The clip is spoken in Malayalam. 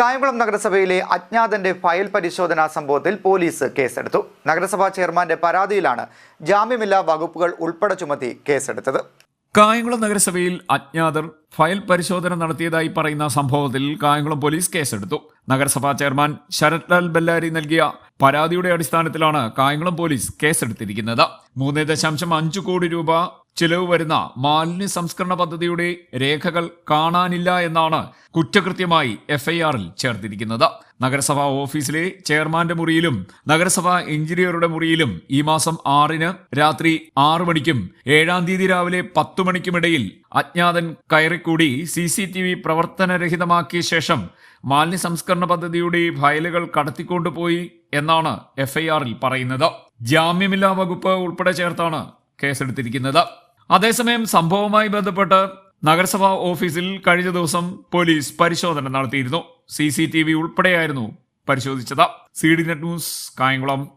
കായംകുളം നഗരസഭയിലെ അജ്ഞാതന്റെ ഫയൽ പരിശോധനാ സംഭവത്തിൽ പോലീസ് കേസെടുത്തു. നഗരസഭാ ചെയർമാന്റെ പരാതിയിലാണ് ജാമ്യമില്ലാ വകുപ്പുകൾ ഉൾപ്പെടെ ചുമത്തി കേസെടുത്തത്. കായംകുളം നഗരസഭയിൽ അജ്ഞാതർ ഫയൽ പരിശോധന നടത്തിയതായി പറയുന്ന സംഭവത്തിൽ കായംകുളം പോലീസ് കേസെടുത്തു. നഗരസഭാ ചെയർമാൻ ശരത് ലാൽ ബെല്ലാരി നൽകിയ പരാതിയുടെ അടിസ്ഥാനത്തിലാണ് കായംകുളം പോലീസ് കേസെടുത്തിരിക്കുന്നത്. മൂന്ന് ദശാംശം കോടി രൂപ ചിലവ് വരുന്ന മാലിന്യ സംസ്കരണ പദ്ധതിയുടെ രേഖകൾ കാണാനില്ല എന്നാണ് കുറ്റകൃത്യമായി എഫ്ഐആറിൽ ചേർത്തിരിക്കുന്നത്. നഗരസഭാ ഓഫീസിലെ ചെയർമാന്റെ മുറിയിലും നഗരസഭാ എഞ്ചിനീയറുടെ മുറിയിലും ഈ മാസം ആറിന് രാത്രി ആറു മണിക്കും ഏഴാം തീയതി രാവിലെ പത്തു മണിക്കുമിടയിൽ അജ്ഞാതൻ കയറിക്കൂടി സി സി ടി വി പ്രവർത്തനരഹിതമാക്കിയ ശേഷം മാലിന്യ സംസ്കരണ പദ്ധതിയുടെ ഫയലുകൾ കടത്തിക്കൊണ്ടുപോയി എന്നാണ് എഫ്ഐആറിൽ പറയുന്നത്. ജാമ്യമില്ലാ വകുപ്പ് ഉൾപ്പെടെ ചേർത്താണ് കേസെടുത്തിരിക്കുന്നത്. അതേസമയം സംഭവവുമായി ബന്ധപ്പെട്ട് നഗരസഭാ ഓഫീസിൽ കഴിഞ്ഞ ദിവസം പോലീസ് പരിശോധന നടത്തിയിരുന്നു. സി സി ടി വി ഉൾപ്പെടെയായിരുന്നു പരിശോധിച്ചത്. C D net news Kayamkulam.